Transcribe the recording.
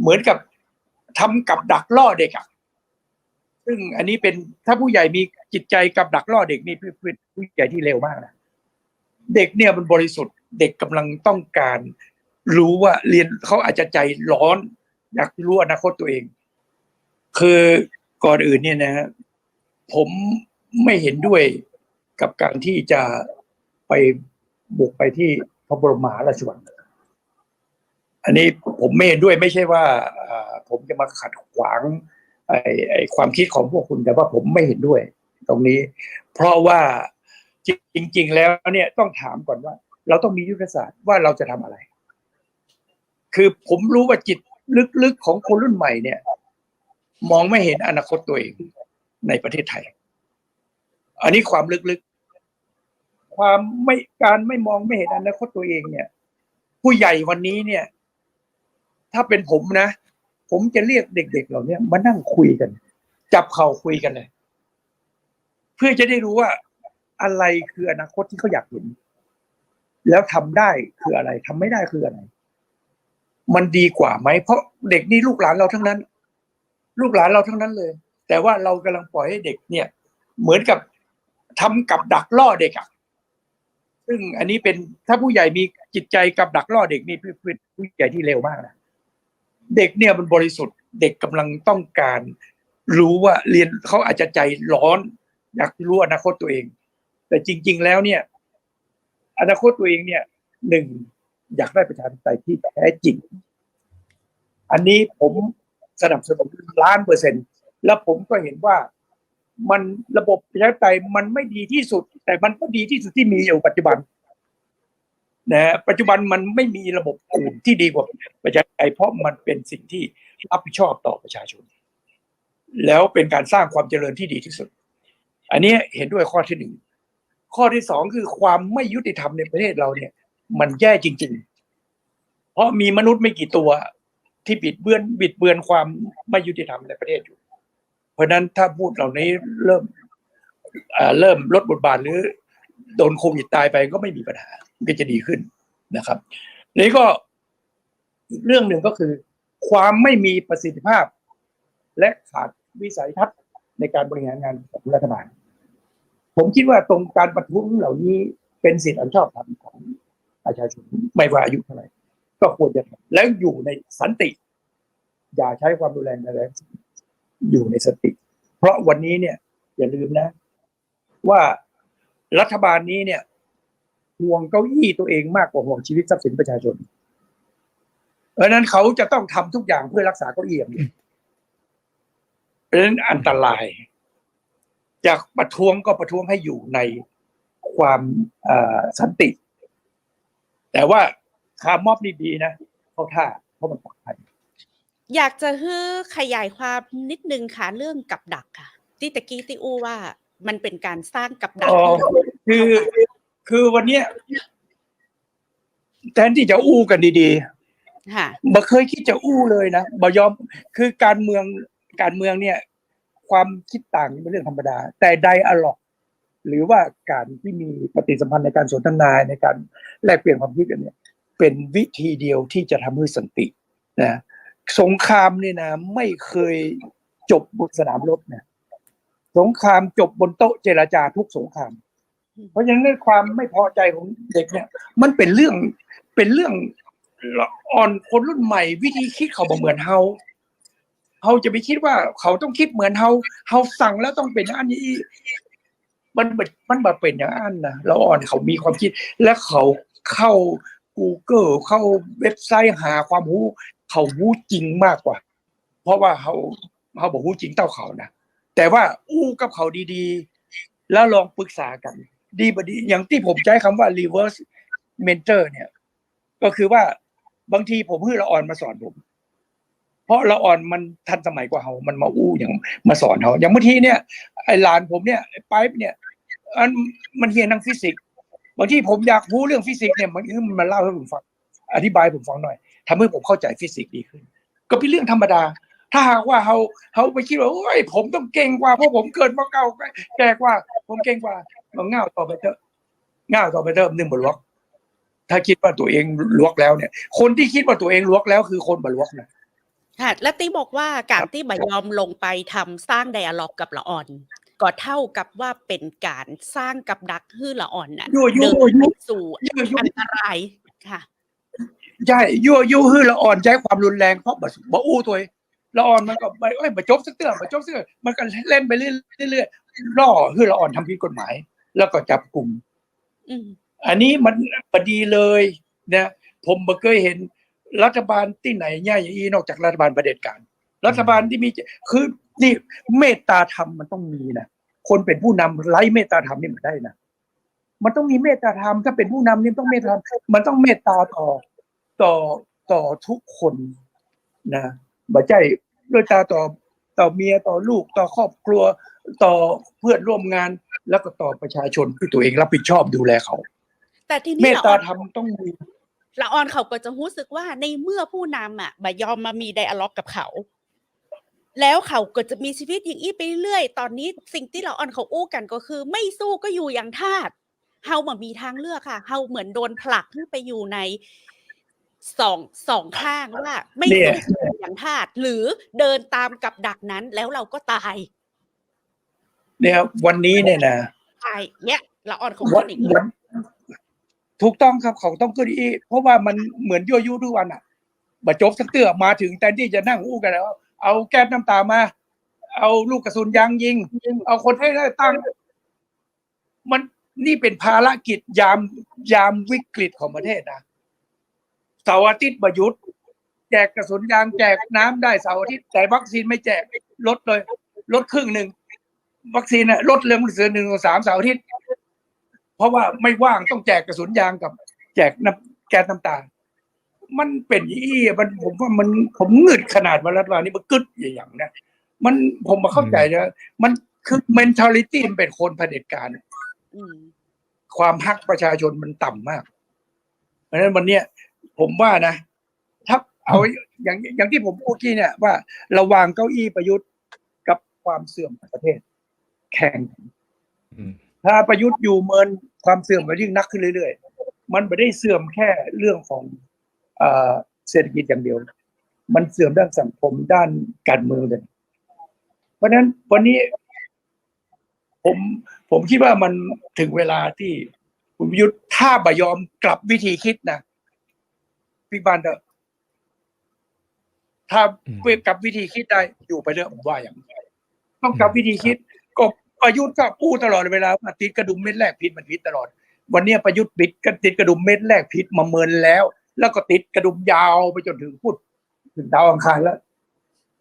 เหมือนกับทำกับดักล่อเด็กอะซึ่งอันนี้เป็นถ้าผู้ใหญ่มีจิตใจกับดักล่อเด็กนี่เป็นผู้ใหญ่ที่เร็วมากนะเด็กเนี่ยมันบริสุทธิ์ เด็กกำลังต้องการ รู้ว่าเรียนเขาอาจจะใจร้อน อยากรู้อนาคตตัวเอง คือก่อนอื่นเนี่ยนะฮะผมไม่เห็นด้วยกับการที่จะไปบุกไปที่พระบรมมหาราชวัง อันนี้ผมไม่เห็นด้วยไม่ใช่ว่าผมจะมาขัดขวางไอ้ไอ้ความคิดของพวกคุณแต่ว่าผมไม่เห็นด้วย ตรงนี้ เพราะว่าจริง ๆ แล้วเนี่ยต้องถามก่อนว่า เราต้องมียุทธศาสตร์ว่าเราจะทำอะไร คือผมรู้ว่าจิตลึกๆของคนรุ่นใหม่เนี่ย มองไม่เห็นอนาคตตัวเองในประเทศไทย อันนี้ความลึกๆ ความไม่การไม่มองไม่เห็นอนาคตตัวเองเนี่ย ผู้ใหญ่วันนี้เนี่ย ถ้าเป็นผมนะ ผมจะเรียกเด็ก ๆ เหล่านี้มานั่งคุยกัน จับเข่าคุยกันเลย เพื่อจะได้รู้ว่าอะไรคืออนาคตที่เขาอยากเห็น แล้วทำได้คืออะไรทำไม่ได้คืออะไร มันดีกว่าไหมเพราะเด็กนี่ลูกหลานเราทั้งนั้น ลูกหลานเราทั้งนั้นเลย แต่ว่าเรากำลังปล่อยให้เด็กเนี่ย เหมือนกับทำกับดักล่อเด็กอะซึ่งอันนี้เป็นถ้าผู้ใหญ่มีจิตใจกับดักล่อเด็กนี่เป็นผู้ใหญ่ที่เร็วมากนะ เด็กเนี่ยมันบริสุทธิ์ เด็กกำลังต้องการ รู้ว่าเรียนเขาอาจจะใจร้อน อยากรู้อนาคตตัวเอง แต่จริง ๆ แล้วเนี่ย อนาคตตัวเองเนี่ยหนึ่งอยากได้ประชาธิปไตยที่แท้จริง อันนี้ผมสนับสนุนล้านเปอร์เซ็นต์แล้วผมก็เห็นว่ามันระบบประชาธิปไตยมันไม่ดีที่สุด แต่มันก็ดีที่สุดที่มีอยู่ปัจจุบัน นะปัจจุบันมันไม่มีระบบอื่นที่ดีกว่าประชาธิปไตยเพราะมันเป็นสิ่งที่รับผิดชอบต่อประชาชน แล้วเป็นการสร้างความเจริญที่ดีที่สุด อันนี้เห็นด้วยข้อที่หนึ่งข้อที่สองคือความไม่ยุติธรรมในประเทศเราเนี่ย มันแย่จริง ๆ เพราะมีมนุษย์ไม่กี่ตัวที่บิดเบือนบิดเบือนความไม่ยุติธรรมในประเทศอยู่ เพราะนั้นถ้าพูดเหล่านี้เริ่มเริ่มลดบทบาทหรือโดนโควิดตายไปก็ไม่มีปัญหา ก็จะดีขึ้นนะครับนี่ก็อีกเรื่องหนึ่งก็คือ ความไม่มีประสิทธิภาพ และขาดวิสัยทัศน์ในการบริหารงานของรัฐบาล ผมคิดว่าตรงการประท้วงเหล่านี้เป็นสิทธิอันชอบธรรมของประชาชนไม่ว่าอายุเท่าไหร่ก็ควรจะทำแล้วอยู่ในสันติ อย่าใช้ความรุนแรงอะไรอยู่ในสติ เพราะวันนี้เนี่ย อย่าลืมนะ ว่ารัฐบาลนี้เนี่ย ห่วงเก้าอี้ตัวเองมากกว่าห่วงชีวิตทรัพย์สินประชาชน เพราะฉะนั้นเขาจะต้องทำทุกอย่างเพื่อรักษาเก้าอี้อย่างเดียวเพราะฉะนั้นอันตรายจากประท้วงก็ประท้วงให้อยู่ในความเอ่อสันติ แต่ว่าคาร์มอบนี่ดีนะเข้าท่าเพราะมันปลอดภัยอยากจะฮื้อขยายความนิดนึงค่ะเรื่องกับดักค่ะที่ตะกี้ที่อู้ว่ามันเป็นการสร้างกับดักอ๋อคือ คือวันเนี้ยแทนที่จะอู้กันดีค่ะๆบ่เคยคิดจะอู้เลยนะบ่ยอมคือการเมืองการเมืองเนี่ย ความคิดต่างเป็นเรื่องธรรมดา แต่ไดอะล็อก หรือว่าการที่มีปฏิสัมพันธ์ในการสนทนาในการแลกเปลี่ยนความคิดกันเนี่ย เป็นวิธีเดียวที่จะทำให้สันตินะสงครามเนี่ยนะไม่เคยจบบนสนามรบนะสงครามจบบนโต๊ะเจรจาทุกสงคราม เพราะฉะนั้นความไม่พอใจของเด็กเนี่ย มันเป็นเรื่องเป็นเรื่องอ่อนคนรุ่นใหม่ วิธีคิดเขาบอกเหมือนเฮาเฮาจะไปคิดว่าเขาต้องคิดเหมือนเฮาเฮาสั่งแล้วต้องเป็นอันนี้ มันมันมันเป็นอย่างนั้นนะแล้วอ่อนเขามีความคิด และเขาเข้า Google เข้าเว็บไซต์หาความรู้เขารู้จริงมากกว่า เพราะว่าเขาเขาบอกรู้จริงเต้าเขานะแต่ว่าอู้กับเขาดีๆ แล้วลองปรึกษากัน ดีบดี อย่างที่ผมใช้คำว่า reverse mentor เนี่ย ก็คือว่าบางทีผมให้ละอ่อนมาสอนผม เพราะละอ่อนมันทันสมัยกว่าเขา มันมาอู้อย่างมาสอนเขา อย่างบางทีเนี่ยไอ้หลานผมเนี่ยไอ้ไปป์เนี่ยอันมันเรียนทางฟิสิกส์บางทีผมอยากรู้เรื่องฟิสิกส์เนี่ยมันมันมาเล่าให้ผมฟัง อธิบายผมฟังหน่อยทำให้ผมเข้าใจฟิสิกส์ดีขึ้น ก็เป็นเรื่องธรรมดา ถ้าหากว่าเขาเขาไปคิดว่าโอ้ยผมต้องเก่งกว่าเพราะผมเกิดมาเก่าแก่กว่า ผมเก่งกว่ามันง่าวต่อไปเถอะง่าวต่อไปเถอะหนึ่งบนล็อก ถ้าคิดว่าตัวเองลวกแล้วเนี่ย คนที่คิดว่าตัวเองลวกแล้วคือคนบลวกนะค่ะ และตี้บอกว่าการที่บยอมลงไปทำสร้างไดอะล็อกกับละอ่อน ก็เท่ากับว่าเป็นการสร้างกับดักฮื้อละอ่อนน่ะยั่วยุเดินยั่วยุไปสู่ยั่วยุอันตรายค่ะใช่ยั่วยุฮือละอ่อนใช้ความรุนแรงเพราะบ่บ่อู้ตัวเอง ละอ่อนมันก็ไปเอ้ยมาจบสักเตือนมาจบสักเตือนมันก็เล่นไปเรื่อยๆเรื่อยๆล่อฮือละอ่อนทำผิดกฎหมาย แล้วก็จับกลุ่มอืมอันนี้มันพอดีเลยนะผมบ่เคยเห็นรัฐบาลที่ไหนง่ายอย่างนี้นอกจากรัฐบาลประเผด็จการ รัฐบาลที่มีคือนี่เมตตาธรรมมันต้องมีนะคนเป็นผู้นำไร้เมตตาธรรมนี่มันได้นะมันต้องมีเมตตาธรรมถ้าเป็นผู้นำนี่ต้องเมตตาธรรมมันต้องเมตตาต่อต่อต่อทุกคนนะ บ่ใช่ด้วยตาต่อต่อเมียต่อลูกต่อครอบครัวต่อเพื่อนร่วมงาน แล้วก็ต่อประชาชนที่ตัวเองรับผิดชอบดูแลเขา แต่ทีเมนี้ตละตาอ่อนธรรมต้องมีละออนเขาก็จะรู้สึกว่าในเมื่อผู้นำอะบยอมมามีไดอะล็อกกับเขา แล้วเขาก็จะมีชีวิตอย่างนี้ไปเรื่อยตอนนี้สิ่งที่ละออนเขาอู้กันก็คือ ไม่สู้ก็อยู่อย่างทาสเฮามามีทางเลือกค่ะเฮาเหมือนโดนผลักให้ไปอยู่ใน สองสองข้างว่า ไม่เนี่ยสู้ก็อยู่อย่างทาสหรือเดินตามกับดักนั้นแล้วเราก็ตาย เนี่ยวันนี้เนี่ยนะตายเนี่ยละออนเขาวัพูนดอย่างนี้วันถูกต้องครับเขาต้องขึ้นอีเพราะว่ามันเหมือนยั่วยุทุกวันอะบะจบสักเตือมาถึงแทนที่จะนั่งอู้กันแล้ว เอาแก๊สน้ำตามา เอาลูกกระสุนยางยิง เอาคนให้ได้ตั้ง มันนี่เป็นภารกิจยามยามวิกฤตของประเทศนะ เสาร์อาทิตย์ประยุทธ์แจกกระสุนยางแจกน้ำได้เสาร์อาทิตย์แต่วัคซีนไม่แจกลดเลยลดครึ่งหนึ่งวัคซีนน่ะลดเรื่องเสือหนึ่งสามเสาร์อาทิตย์เพราะว่าไม่ว่างต้องแจกกระสุนยางกับ แจกน้ำแก๊สน้ำตามันเป็นอี้มันผมว่ามันผมเงึดขนาดว่ารัฐบาลนี้มันกึดอย่างนะมันผมมาเข้าใจนะมันคือ mentality มันเป็นคนเผด็จการอืมความฮักประชาชนมันต่ำมาก เพราะฉะนั้นวันเนี้ย ผมว่านะ ถ้าเอาอย่างอย่างที่ผมพูดกี้เนี่ย ว่าระหว่างเก้าอี้ประยุทธ์กับความเสื่อมของประเทศ แข่งอืมถ้าประยุทธ์อยู่เมินความเสื่อมมันยิ่งนักขึ้นเรื่อยๆ มันไม่ได้เสื่อมแค่เรื่องของเอ่อเศรษฐกิจอย่างเดียว มันเสื่อมด้านสังคมด้านการเมืองเลย เพราะฉะนั้นวันนี้ ผมผมคิดว่ามันถึงเวลาที่คุณประยุทธ์ถ้าบ่ยอมกลับวิธีคิดนะ พี่บานเถอะถ้าอืมเปกลับวิธีคิดได้อยู่ไปเรื่อยผมว่าอย่างนั้นต้องกลับวิธีคิด ก็ประยุทธ์ก็พูดตลอดเวลาว่าติดกระดุมเม็ดแรกพิษมันพิษตลอด วันเนี้ยประยุทธ์ปิดก็ติดกระดุมเม็ดแรกพิษมาเมินแล้ว แล้วก็ติดกระดุมยาวไปจนถึงพูดถึงดาวอังคารแล้ว